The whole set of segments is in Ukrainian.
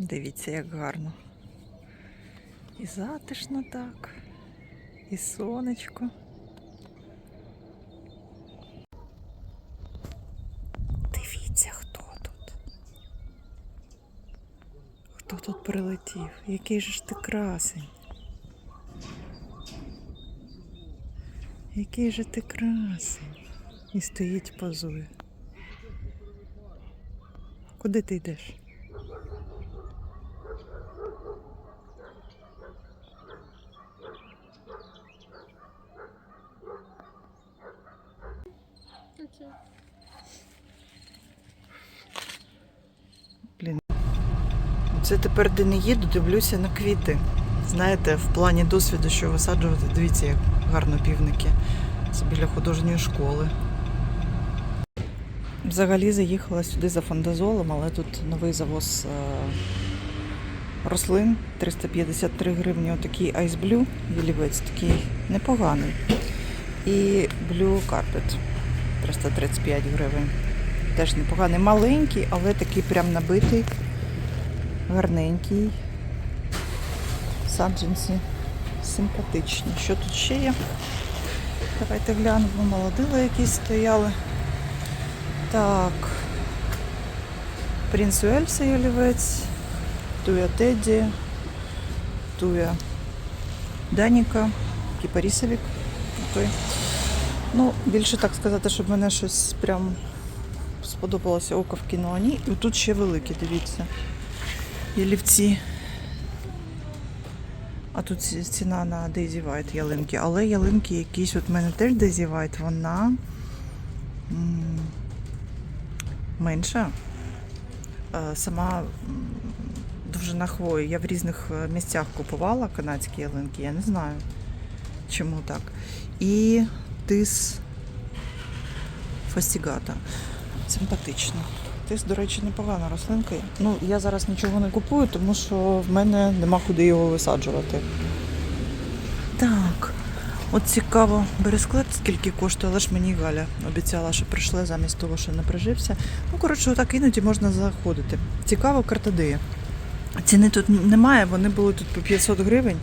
Дивіться, як гарно. І затишно так, і сонечко. Дивіться, хто тут. Хто тут прилетів? Який же ж ти красень. Який же ти красень. І стоїть позує. Куди ти йдеш? Блін. Це тепер, де не їду, дивлюся на квіти. Знаєте, в плані досвіду, що висаджувати, дивіться, як гарно півники. Це біля художньої школи. Взагалі заїхала сюди за фондазолом, але тут новий завоз е, рослин 353 гривні. Отакий Ice Blue, ялівець такий непоганий. І Blue Carpet 335 гривень. Теж непоганий. Маленький, але такий прям набитий, гарненький. Саджанці симпатичні. Що тут ще є? Давайте глянемо, молодила якісь стояли. Так. Принц Уельса ялівець, Туя Тедді, Туя Даніка, Кіпарісовік. Той. Ну, більше так сказати, щоб мене щось прям сподобалося око вкинуло. Ні. І тут ще великі, дивіться. Ялівці. А тут ці- ціна на Daisy White ялинки. Але ялинки якісь, от в мене теж Daisy White, вона менша. Е, Сама м, довжина хвої. Я в різних е, місцях купувала канадські ялинки, я не знаю, чому так. І тис фастігата. Симпатично. Тис, до речі, непогана рослинка. Ну, я зараз нічого не купую, тому що в мене нема куди його висаджувати. Так. От цікаво, бересклет скільки коштує, але ж мені Галя обіцяла, що прийшли замість того, що не прижився. Ну, коротше, отак іноді можна заходити. Цікаво, картадеї. Ціни тут немає, вони були тут по 500 гривень.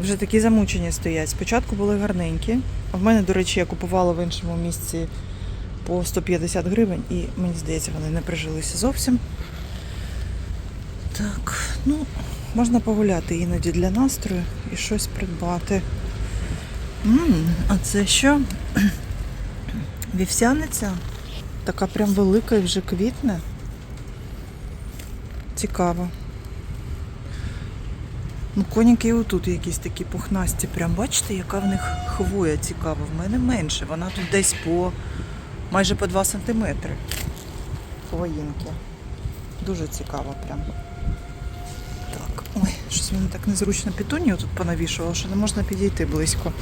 Вже такі замучені стоять. Спочатку були гарненькі. В мене, до речі, я купувала в іншому місці по 150 гривень, і мені здається, вони не прижилися зовсім. Так, ну, можна погуляти іноді для настрою і щось придбати. м а це що? Вівсяниця? Така прям велика і вже квітне. Цікаво. Ну, коніки і отут якісь такі пухнасті. Прям бачите, яка в них хвоя цікава. В мене менше. Вона тут десь по майже по 2 сантиметри. Хвоїнки. Дуже цікаво прям. Так, ой, щось мені так незручно пітунію тут понавішувало, що не можна підійти близько.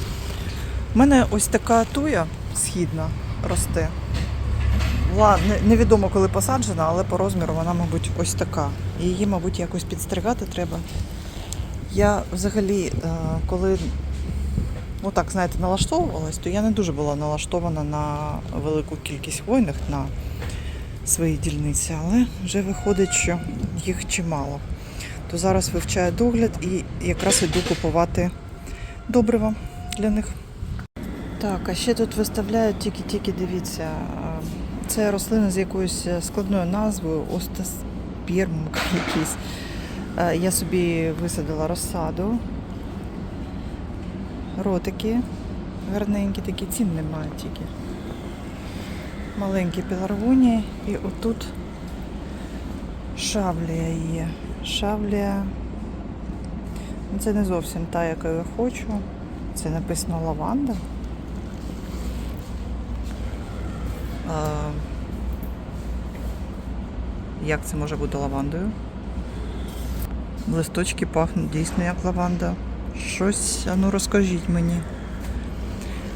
У мене ось така туя східна росте. Не- невідомо коли посаджена, але по розміру вона, мабуть, ось така. І Її, мабуть, якось підстригати треба. Я взагалі, е, коли ну так, знаєте, налаштовувалась, то я не дуже була налаштована на велику кількість хвойних на своїй дільниці, але вже виходить, що їх чимало. То зараз вивчаю догляд і якраз іду купувати добриво для них. Так, а ще тут виставляють тільки-тільки, дивіться, е, це рослина з якоюсь складною назвою, остасперм якийсь. Е, Я собі висадила розсаду. Ротики гарненькі, такі цін немає тільки. Маленькі пеларгонії. І отут шавлія є. Шавлія. Ну, Це не зовсім та, яку я хочу. Це написано лаванда. А, як це може бути лавандою? Листочки пахнуть дійсно як лаванда. Щось, а ну розкажіть мені.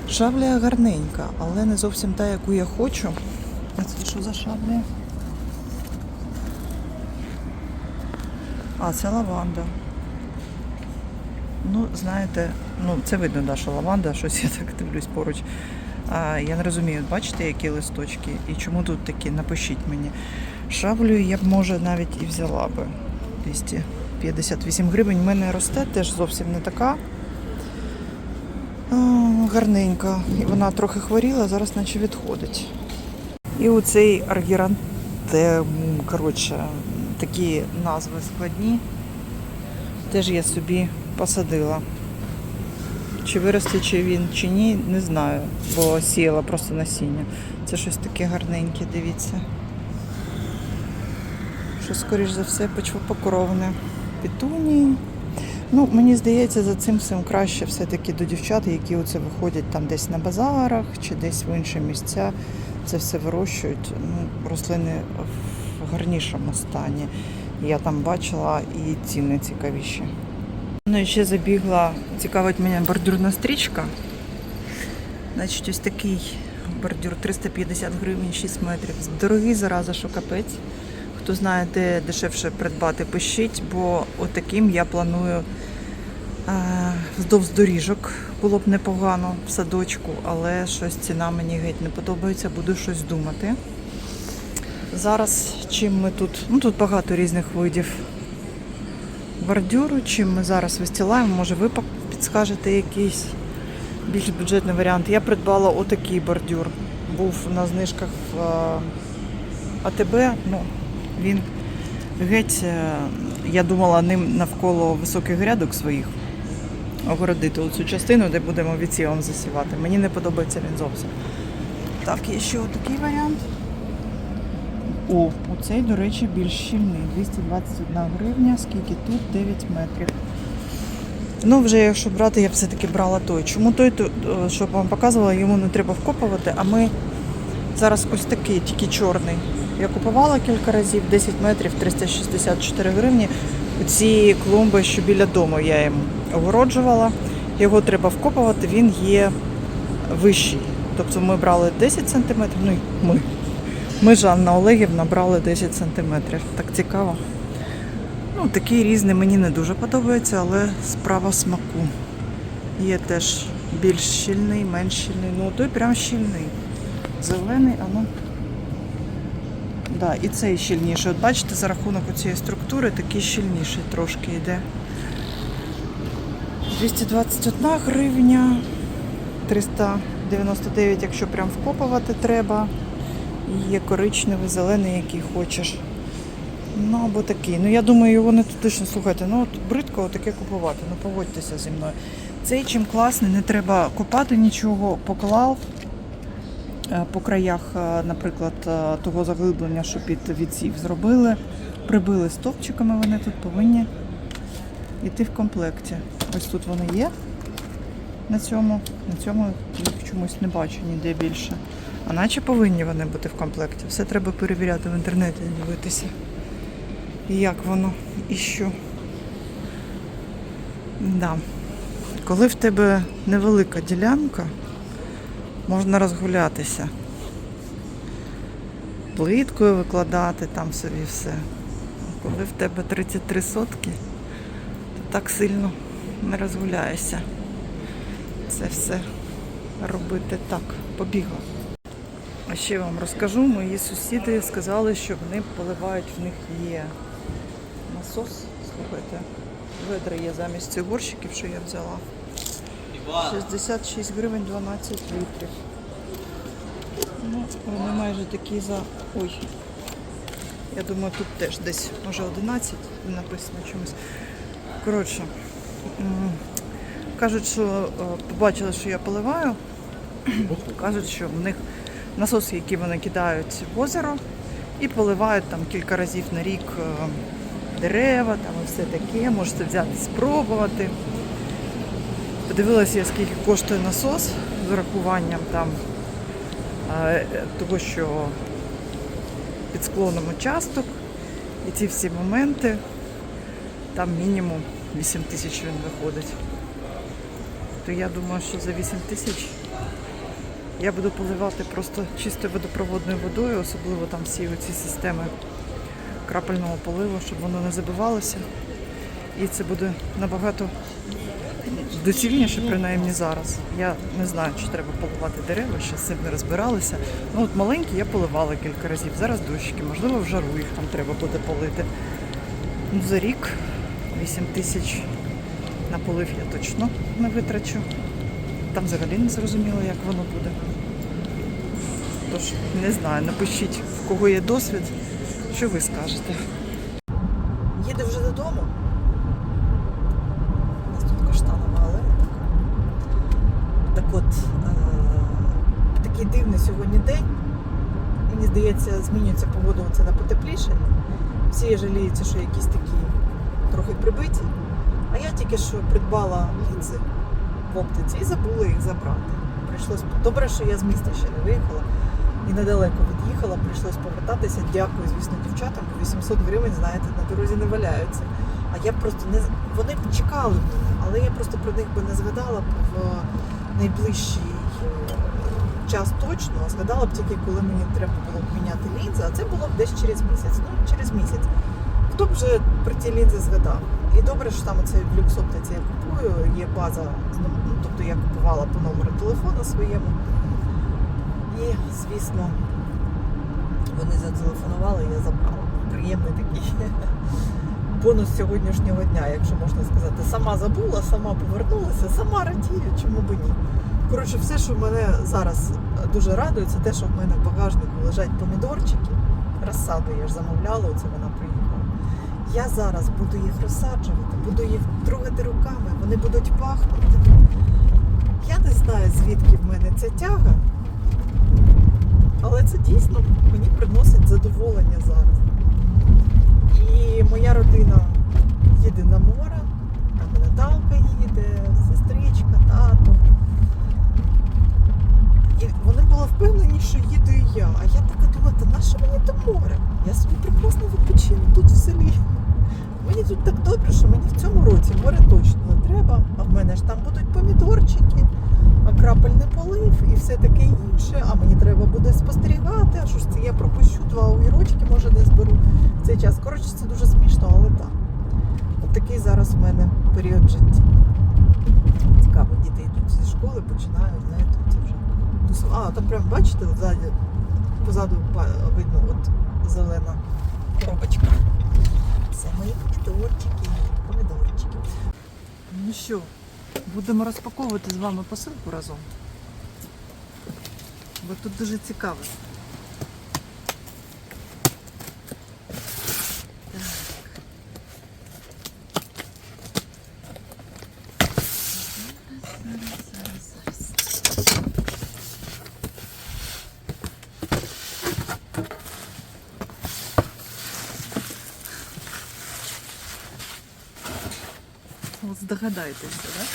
Шаблія гарненька, але не зовсім та, яку я хочу. А це що за шаблія? А, це лаванда. Ну, знаєте, ну це видно, да, що лаванда, щось я так дивлюсь поруч. А, я не розумію, бачите, які листочки і чому тут такі? Напишіть мені. Шаблю я б може навіть і взяла би. 258 гривень. У мене росте теж зовсім не така. Гарненька. І вона трохи хворіла, зараз наче відходить. І оцей аргірантем, коротше, такі назви складні. Теж я собі посадила. Чи виросте чи він, чи ні, не знаю, бо сіяла просто насіння. Це щось таке гарненьке, дивіться. Що, скоріш за все, почвопокровне. Петунії. Ну, мені здається, за цим всім краще все-таки до дівчат, які оце виходять там десь на базарах чи десь в інші місця. Це все вирощують. Ну, рослини в гарнішому стані. Я там бачила і ціни цікавіші. Ну і ще забігла, цікавить мене бордюрна стрічка. Значить, ось такий бордюр 350 гривень, 6 метрів. Дорогий зараза, що капець. Хто знає, де дешевше придбати, пишіть, бо отаким я планую е, вздовж доріжок. Було б непогано в садочку, але щось ціна мені геть не подобається, буду щось думати. Зараз чим ми тут, ну тут багато різних видів бордюру, чим ми зараз вистілаємо, може ви підскажете якийсь більш бюджетний варіант. Я придбала отакий бордюр. Був на знижках в е, АТБ. Ну, він геть, е, я думала ним навколо високих грядок своїх огородити оцю частину, де будемо відсівом засівати. Мені не подобається він зовсім. Так, є ще отакий варіант. О, оцей, до речі, більш щільний. 221 гривня, скільки тут 9 метрів. Ну, вже якщо брати, я все-таки брала той. Чому той, то, е, щоб вам показувала, йому не треба вкопувати, а ми зараз ось такий, тільки чорний. Я купувала кілька разів, 10 метрів, 364 гривні. Ці клумби, що біля дому я їм огороджувала. Його треба вкопувати, він є вищий. Тобто ми брали 10 сантиметрів, ну ми. Ми ж Анна Олегівна брали 10 сантиметрів. Так цікаво. Ну, такий різний мені не дуже подобається, але справа смаку. Є теж більш щільний, менш щільний. Ну, той прям щільний. Зелений, а ну. Да, і цей щільніший. От бачите, за рахунок цієї структури такий щільніший трошки йде. 221 гривня, 399, якщо прям вкопувати треба. І є коричневий, зелений, який хочеш. Ну, або такий. Ну, я думаю, його не точно слухайте. Ну, от бридко таке купувати. Ну, погодьтеся зі мною. Цей чим класний, не треба копати нічого, поклав по краях, е, наприклад, е, того заглиблення, що під відсів зробили. Прибили стовпчиками, вони тут повинні йти в комплекті. Ось тут вони є. На цьому, на цьому їх чомусь не бачу ніде більше. А наче повинні вони бути в комплекті. Все треба перевіряти в інтернеті, дивитися. І як воно, і що. Да. Коли в тебе невелика ділянка, можна розгулятися. Плиткою викладати там собі все. Коли в тебе 33 сотки, то так сильно не розгуляєшся. Це все робити так. Побігла. А ще вам розкажу, мої сусіди сказали, що вони поливають, в них є насос. Слухайте, ведра є замість цих горщиків, що я взяла. 66 гривень 12 літрів. Ну, вони майже такі за. Ой. Я думаю, тут теж десь, може 11 написано чомусь. Коротше, кажуть, що е, побачили, що я поливаю. Кажуть, що в них насоси, які вони кидають в озеро і поливають там кілька разів на рік е, дерева, там і все таке. Можете взяти, спробувати. Подивилася я, скільки коштує насос з урахуванням там е, того, що під склоном участок і ці всі моменти. Там мінімум 8 тисяч він виходить. То я думаю, що за 8 тисяч я буду поливати просто чистою водопроводною водою, особливо там всі ці системи крапельного поливу, щоб воно не забивалося. І це буде набагато доцільніше, принаймні зараз. Я не знаю, чи треба поливати дерева, ще з цим не розбиралися. Ну от маленькі я поливала кілька разів. Зараз дощики, можливо, в жару їх там треба буде полити. Ну, за рік 8 тисяч на полив я точно не витрачу. Там взагалі не зрозуміло, як воно буде. Тож, не знаю, напишіть, в кого є досвід, що ви скажете. Їду вже додому. У нас тут каштанова алея. Так от, е- такий дивний сьогодні день. Мені здається, змінюється погода оце на потеплішання. Всі що якісь такі трохи прибиті. А я тільки що придбала лінзи в оптиці і забула їх забрати. Прийшлось добре, що я з міста ще не виїхала і недалеко від'їхала, прийшлось повертатися. Дякую, звісно, дівчатам, бо 800 гривень, знаєте, на дорозі не валяються. А я просто не вони б чекали але я просто про них би не згадала б в найближчий е, час точно, а згадала б тільки, коли мені треба було міняти лінзи, а це було б десь через місяць. Ну, через місяць. Хто б вже про ті лінзи згадав? І добре, що там оце в люксоптиці я купую, є база, ну, тобто я купувала по номеру телефона своєму. І, звісно, вони зателефонували, я забрала. Приємний такий бонус сьогоднішнього дня, якщо можна сказати. Сама забула, сама повернулася, сама радію, чому б ні. Коротше, все, що мене зараз дуже радує, це те, що в мене в багажнику лежать помідорчики. Розсаду я ж замовляла, оце вона приїхала. Я зараз буду їх розсаджувати, буду їх трогати руками, вони будуть пахнути. Я не знаю, звідки в мене ця тяга, але це дійсно мені приносить задоволення зараз. І моя родина їде на море, і Наталка їде, сестричка, тато. І вони були впевнені, що їду і я. А я така думаю, та нащо мені до море? Я собі прекрасно відпочину тут в селі. Мені тут так добре, що мені в цьому році море точно не треба. А в мене ж там будуть помідорчики, крапельний полив і все таке інше. А мені треба буде спостерігати. А що ж це я пропущу два огірочки, може не зберу в цей час. Коротше, це дуже смішно, але так. От такий зараз в мене період життя. Цікаво, діти йдуть зі школи, починають, знаєте, це вже. А, там прям бачите, ззаді, позаду видно от зелена коробочка. Це мої помідорчики, помідорчики. Ну що, будемо розпаковувати з вами посилку разом. Бо тут дуже цікаво. От здогадайтеся, так?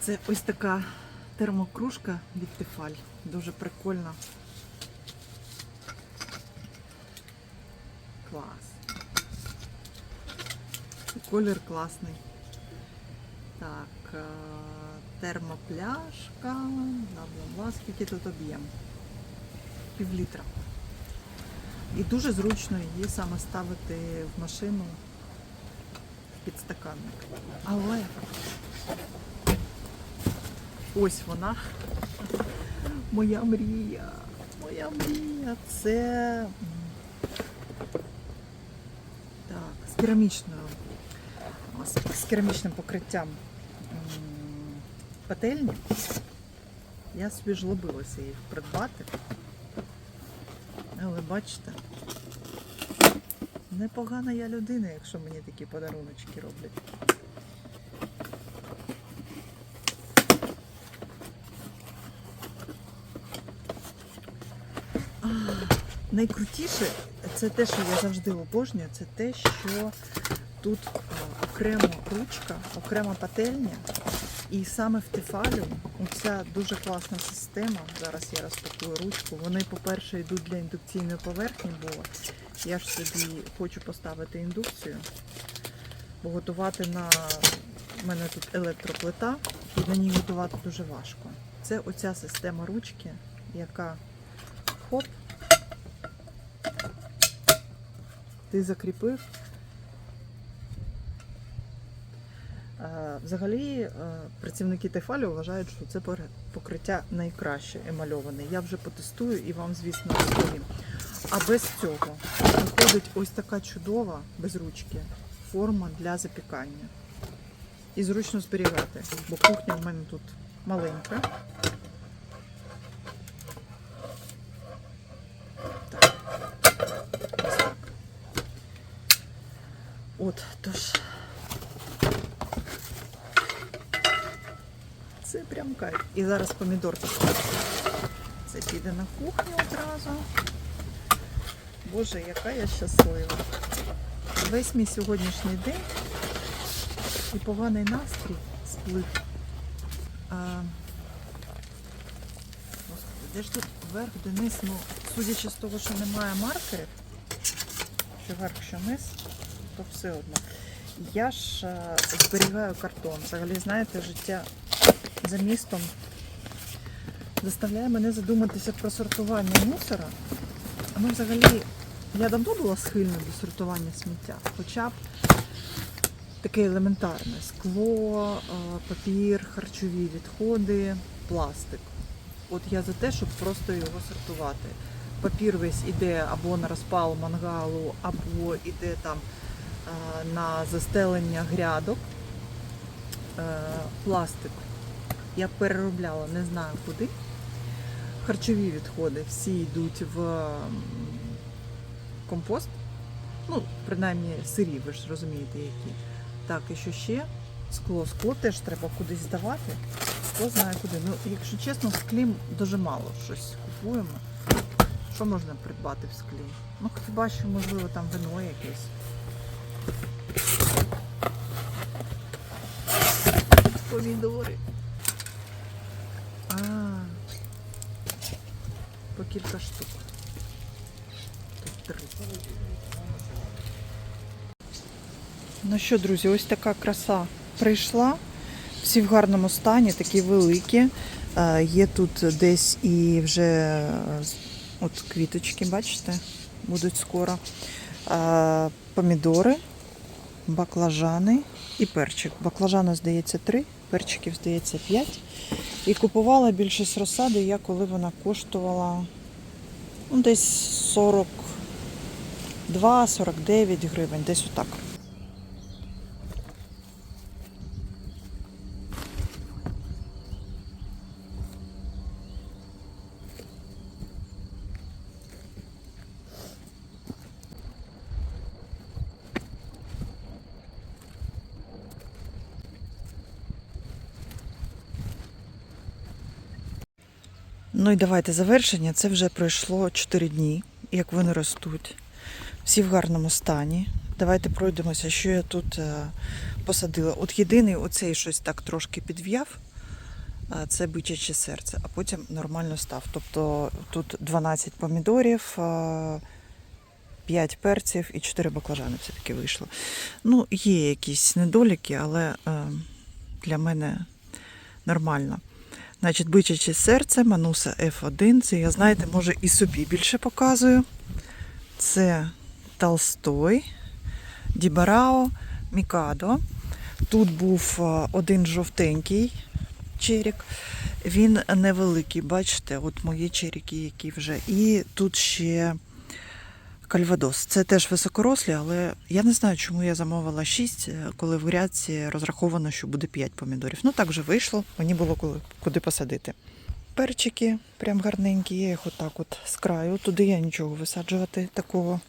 Це ось така термокружка від Тефаль. Дуже прикольна. Клас. Колір класний. Так, е, термопляшка, бла-бла-бла. Скільки тут об'єм? Пів літра. І дуже зручно її саме ставити в машину в підстаканник. Але ось вона. Моя мрія. Моя мрія. Це так, з керамічною з- керамічним покриттям пательні. Я собі жлобилася їх придбати. Але бачите, непогана я людина, якщо мені такі подаруночки роблять. Найкрутіше це те, що я завжди обожнюю, це те, що тут окремо ручка, окрема пательня. І саме в Тефалю оця дуже класна система. Зараз я розпакую ручку. Вони, по-перше, йдуть для індукційної поверхні, бо я ж собі хочу поставити індукцію, бо готувати на в мене тут електроплита, і на ній готувати дуже важко. Це оця система ручки, яка хоп, ти закріпив. Взагалі, е, працівники Тефалі вважають, що це покриття найкраще емальоване. Я вже потестую і вам, звісно, розповім. А без цього виходить ось така чудова, без ручки, форма для запікання. І зручно зберігати, бо кухня в мене тут маленька. Так. Ось так. От, тож. Це прям кайф. І зараз помідорки. Це піде на кухню одразу. Боже, яка я щаслива. Весь мій сьогоднішній день і поганий настрій сплив. А, Господи, де ж тут верх, де низ? Ну, судячи з того, що немає маркерів, що верх, що низ, то все одно. Я ж е, зберігаю картон. Взагалі, знаєте, життя за містом заставляє мене задуматися про сортування мусора. Ну, взагалі, я давно була схильна до сортування сміття, хоча б таке елементарне скло, е, папір, харчові відходи, пластик. От я за те, щоб просто його сортувати. Папір весь іде або на розпал мангалу, або іде там е, на застелення грядок. Е, Пластик я переробляла не знаю куди. Харчові відходи всі йдуть в компост. Ну, принаймні сирі, ви ж розумієте, які. Так, і що ще? Скло. Скло теж треба кудись здавати. Хто знає куди. Ну, якщо чесно, в склі дуже мало щось купуємо. Що можна придбати в склі? Ну, хіба що, можливо, там вино якесь. Помідори. А, по кілька штук. Три. Ну що, друзі, ось така краса прийшла. Всі в гарному стані, такі великі. Е, Є тут десь і вже е, от квіточки, бачите, будуть скоро. Е, Помідори, баклажани і перчик. Баклажану, здається, три, перчиків, здається, п'ять. І купувала більшість розсади я, коли вона коштувала ну, десь 42-49 гривень, десь отак. Ну і давайте завершення. Це вже пройшло 4 дні, як вони ростуть. Всі в гарному стані. Давайте пройдемося, що я тут е, посадила. От єдиний оцей щось так трошки підв'яв. а Це бичаче серце, а потім нормально став. Тобто тут 12 помідорів, 5 перців і 4 баклажани все-таки вийшло. Ну, є якісь недоліки, але е, для мене нормально. Значить, бичаче серце, Мануса F1. Це я, знаєте, може і собі більше показую. Це Толстой, Дібарао, Мікадо. Тут був один жовтенький черік. Він невеликий, бачите, от мої черіки, які вже. І тут ще кальвадос. Це теж високорослі, але я не знаю, чому я замовила 6, коли в грядці розраховано, що буде 5 помідорів. Ну так вже вийшло, мені було коли- куди посадити. Перчики прям гарненькі, я їх отак от з краю. Туди я нічого висаджувати такого.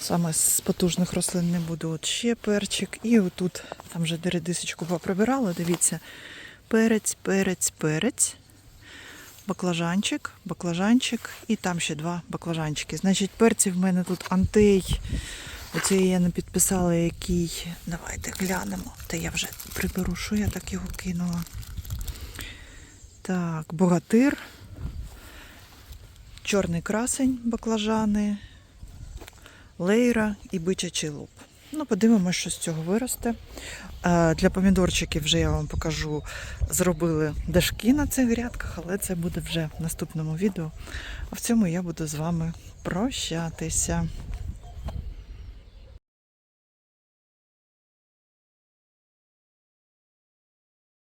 Саме з потужних рослин не буду. От ще перчик. І отут там вже дередисочку поприбирала. Дивіться, перець, перець, перець. Баклажанчик, баклажанчик і там ще два баклажанчики. Значить, перців в мене тут антей. Оце я не підписала, який. Давайте глянемо. Та я вже приберу, що я так його кинула. Так, богатир. Чорний красень, баклажани, лейра і бичачий лук. Ну, подивимося, що з цього виросте. Е, Для помідорчиків вже я вам покажу, зробили дашки на цих грядках, але це буде вже в наступному відео. А в цьому я буду з вами прощатися.